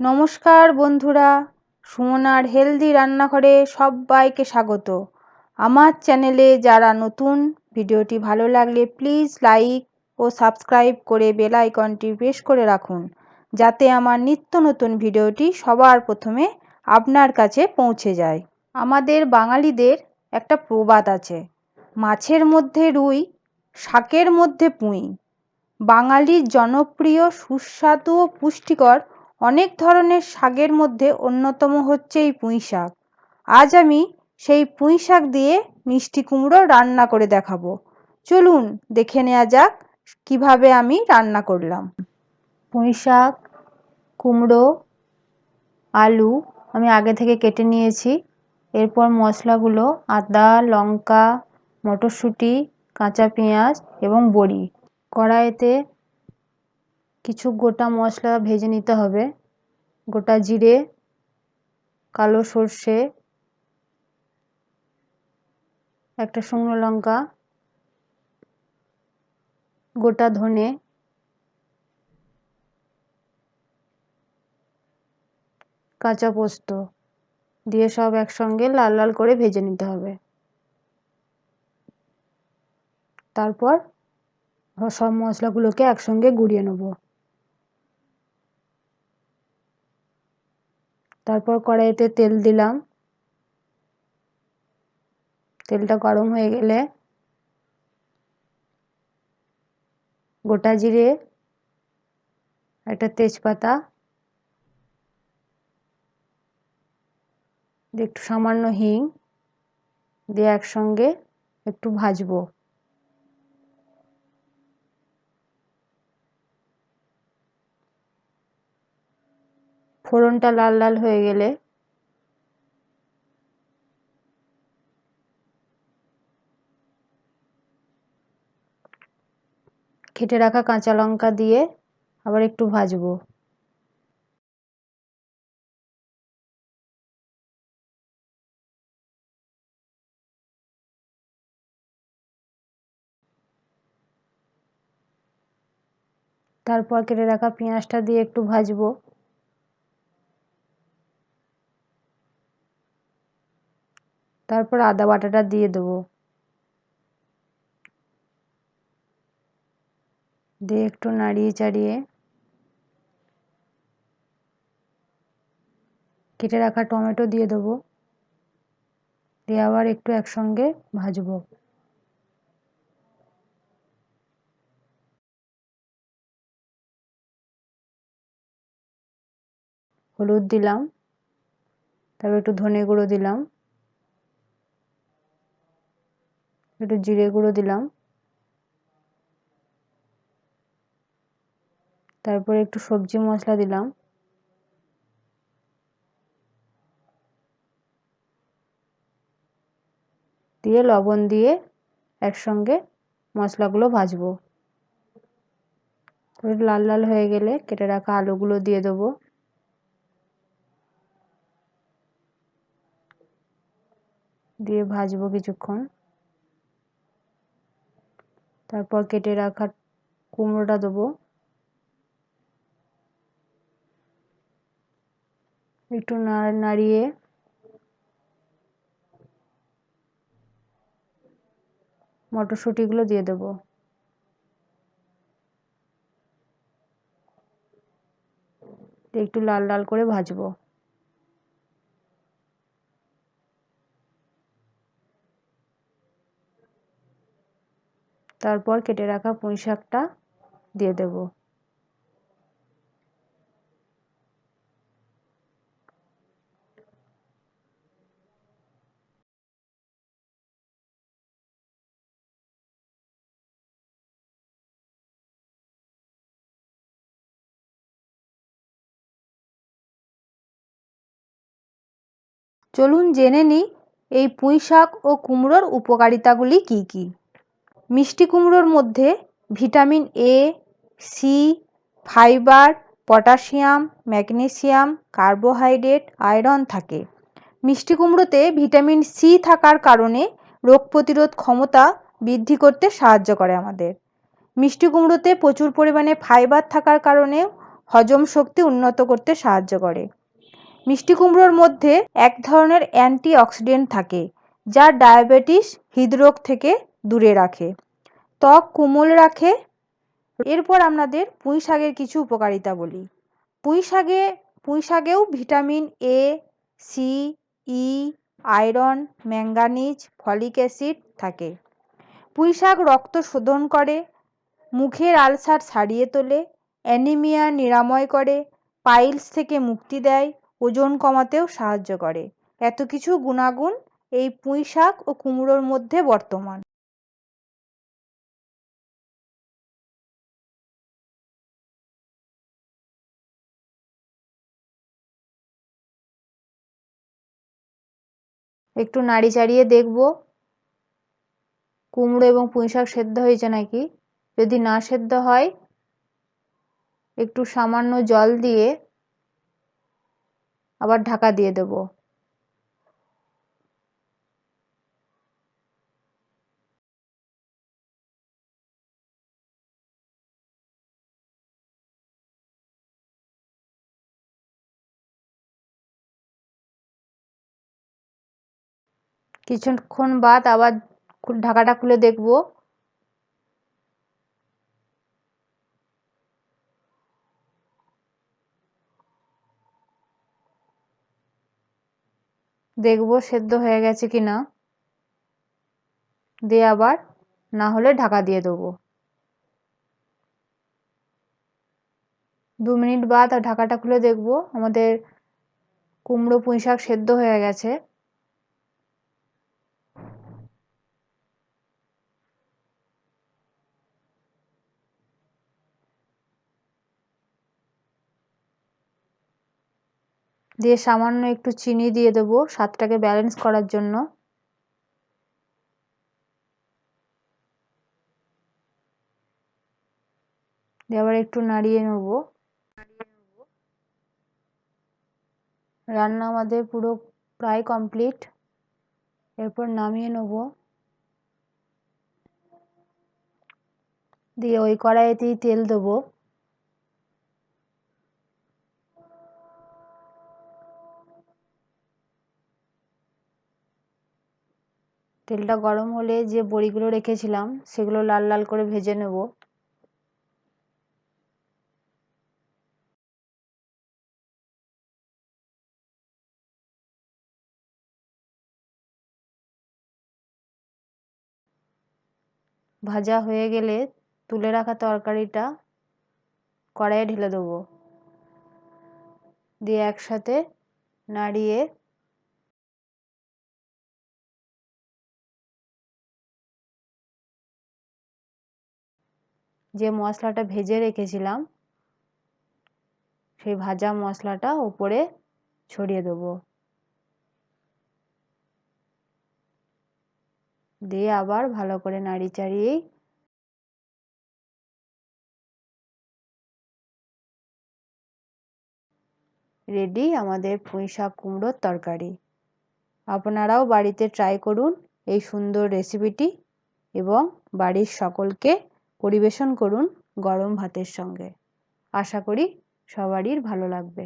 নমস্কার বন্ধুরা, সুমনার হেলদি রান্নাঘরে সবাইকে স্বাগত। আমার চ্যানেলে যারা নতুন, ভিডিওটি ভালো লাগলে প্লিজ লাইক ও সাবস্ক্রাইব করে বেল আইকনটি প্রেস করে রাখুন, যাতে আমার নিত্য নতুন ভিডিওটি সবার প্রথমে আপনার কাছে পৌঁছে যায়। আমাদের বাঙালিদের একটা প্রবাদ আছে, মাছের মধ্যে রুই, শাকের মধ্যে পুঁই। বাঙালির জনপ্রিয়, সুস্বাদু ও পুষ্টিকর অনেক ধরনের শাকের মধ্যে অন্যতম হচ্ছে এই পুঁই শাক। আজ আমি সেই পুঁই শাক দিয়ে মিষ্টি কুমড়ো রান্না করে দেখাবো। চলুন দেখে নেওয়া যাক কীভাবে আমি রান্না করলাম। পুঁই শাক, কুমড়ো, আলু আমি আগে থেকে কেটে নিয়েছি। এরপর মশলাগুলো আদা, লঙ্কা, মটরশুঁটি, কাঁচা পেঁয়াজ এবং বড়ি। কড়াইতে কিছু গোটা মশলা ভেজে নিতে হবে। গোটা জিরে, কালো সর্ষে, একটা শুকনো লঙ্কা, গোটা ধনে, কাঁচা পোস্ত দিয়ে সব একসঙ্গে লাল লাল করে ভেজে নিতে হবে। তারপর সব মশলাগুলোকে একসঙ্গে গুঁড়িয়ে নেব। তারপর কড়াইতে তেল দিলাম। তেলটা গরম হয়ে গেলে গোটা জিরে, একটা তেজপাতা, একটু সামান্য হিং দিয়ে একসঙ্গে একটু ভাজবো। ফোড়নটা লাল লাল হয়ে গেলে কেটে রাখা কাঁচা লঙ্কা দিয়ে আবার একটু ভাজবো। তারপর কেটে রাখা পেঁয়াজটা দিয়ে একটু ভাজবো। তারপর আদা বাটাটা দিয়ে দেবো। দিয়ে একটু নাড়িয়ে চাড়িয়ে কেটে রাখা টমেটো দিয়ে দেবো। দিয়ে আবার একটু একসঙ্গে ভাজবো। হলুদ দিলাম, তারপর একটু ধনে গুঁড়ো দিলাম। একটু জিরে গুঁড়ো দিলাম। তারপরে একটু সবজি মশলা দিলাম। দিয়ে লবণ দিয়ে একসঙ্গে মশলাগুলো ভাজবো। লাল লাল হয়ে গেলে কেটে রাখা আলুগুলো দিয়ে দেবো। দিয়ে ভাজবো কিছুক্ষণ। তারপর কেটে রাখা কুমড়োটা দেবো। একটু নাড়িয়ে মটরশুঁটিগুলো দিয়ে দেবো। একটু লাল লাল করে ভাজবো। তারপর কেটে রাখা পুঁই শাকটা দিয়ে দেব। চলুন জেনে নিই, এই পুঁই শাক ও কুমড়োর উপকারিতাগুলি কী কী? মিষ্টি কুমড়োর মধ্যে vitamin A C fibre, potassium, magnesium, carbohydrate, iron থাকে। মিষ্টি কুমড়োতে ভিটামিন সি থাকার কারণে রোগ প্রতিরোধ ক্ষমতা বৃদ্ধি করতে সাহায্য করে আমাদের। মিষ্টি কুমড়োতে প্রচুর পরিমাণে ফাইবার থাকার কারণে হজম শক্তি উন্নত করতে সাহায্য করে। মিষ্টি কুমড়োর মধ্যে এক ধরনের অ্যান্টি অক্সিডেন্ট থাকে, যা ডায়াবেটিস, হৃদরোগ থেকে দূরে রাখে। ত্বক কোমল রাখে। এরপর আপনাদের পুঁই শাকের কিছু উপকারিতা বলি। পুঁই শাকে, পুঁই শাকেও vitamin A C E iron, manganese, folic acid থাকে। পুঁই শাক রক্ত শোধন করে, মুখের আলসার সারিয়ে তোলে, অ্যানিমিয়া নিরাময় করে, পাইলস থেকে মুক্তি দেয়, ওজন কমাতেও সাহায্য করে। এত কিছু গুণাগুণ এই পুঁই শাক ও কুমড়োর মধ্যে বর্তমান। একটু নাড়ি চাড়িয়ে দেখব। কুমড়ো এবং পুঁই শাক সেদ্ধ হয়েছে নাকি? যদি না সেদ্ধ হয়, একটু সামান্য জল দিয়ে আবার ঢাকা দিয়ে দেব। কিছুক্ষণ বাদ আবার ঢাকাটা খুলে দেখব। দেখব সেদ্ধ হয়ে গেছে কি না দিয়ে আবার না হলে ঢাকা দিয়ে দেবো। দু মিনিট বাদ ঢাকাটা খুলে দেখব। আমাদের কুমড়ো পুঁই শাক সেদ্ধ হয়ে গেছে। দিয়ে সামান্য একটু চিনি দিয়ে দেবো স্বাদটাকে ব্যালেন্স করার জন্য। দিয়ে আবার একটু নাড়িয়ে নেব। রান্না আমাদের পুরো প্রায় কমপ্লিট এরপর নামিয়ে নেব। দিয়ে ওই কড়াইতেই তেল দেবো। তেলটা গরম হলে যে বড়িগুলো রেখেছিলাম, সেগুলো লাল লাল করে ভেজে নেব। ভাজা হয়ে গেলে তুলে রাখা তরকারিটা কড়াইয়ে ঢেলে দেবো। দিয়ে একসাথে নাড়িয়ে যে মশলাটা ভেজে রেখেছিলাম, সেই ভাজা মশলাটা উপরে ছড়িয়ে দেবো। দিয়ে আবার ভালো করে নাড়ি চাড়িয়েই রেডি আমাদের পুঁই শাক কুমড়োর তরকারি। আপনারাও বাড়িতে ট্রাই করুন এই সুন্দর রেসিপিটি এবং বাড়ির সকলকে পরিবেশন করুন গরম ভাতের সঙ্গে। আশা করি সবারই ভালো লাগবে।